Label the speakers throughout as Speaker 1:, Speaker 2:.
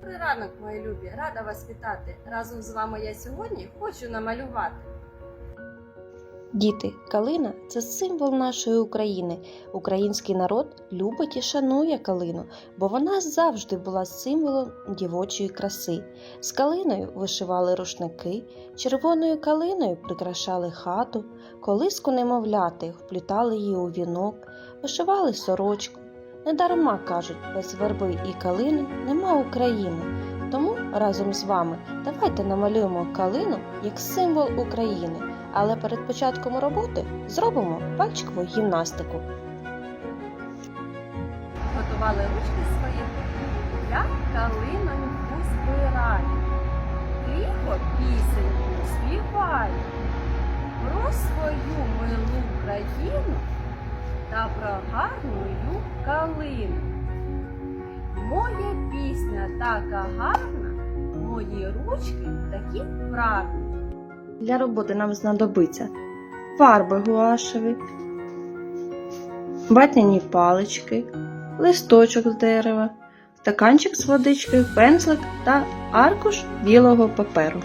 Speaker 1: Добрий ранок, мої любі! Рада вас вітати! Разом з вами я сьогодні хочу намалювати.
Speaker 2: Діти, калина це символ нашої України. Український народ любить і шанує калину, бо вона завжди була символом дівочої краси. З калиною вишивали рушники, червоною калиною прикрашали хату, колиску немовляти, вплітали її у вінок, вишивали сорочку. Недарма кажуть, без верби і калини нема України. Тому разом з вами давайте намалюємо калину як символ України. Але перед початком роботи зробимо пальчикову гімнастику.
Speaker 1: Готували ручки свої для калиноньку збираю. Тихо пісеньку співаю про свою милу про гарну калину. Моя пісня така гарна, мої ручки такі вправні.
Speaker 2: Для роботи нам знадобиться фарби гуашеві, ватняні палички, листочок з дерева, стаканчик з водичкою, пензлик та аркуш білого паперу.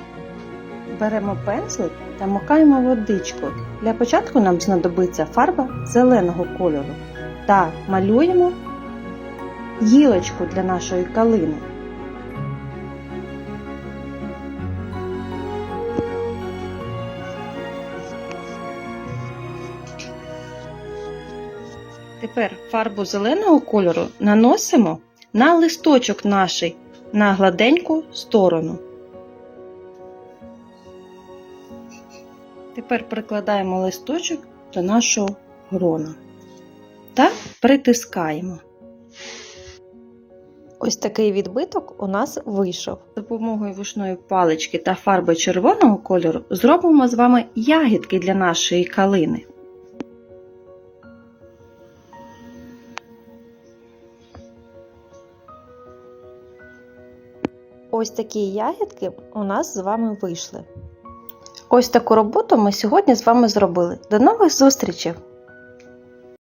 Speaker 2: Беремо пензлик та макаємо водичку. Для початку нам знадобиться фарба зеленого кольору та малюємо гілочку для нашої калини. Тепер фарбу зеленого кольору наносимо на листочок наш на гладеньку сторону. Тепер прикладаємо листочок до нашого грона та притискаємо. Ось такий відбиток у нас вийшов. За допомогою вушної палички та фарби червоного кольору зробимо з вами ягідки для нашої калини. Ось такі ягідки у нас з вами вийшли. Ось таку роботу ми сьогодні з вами зробили. До нових зустрічей!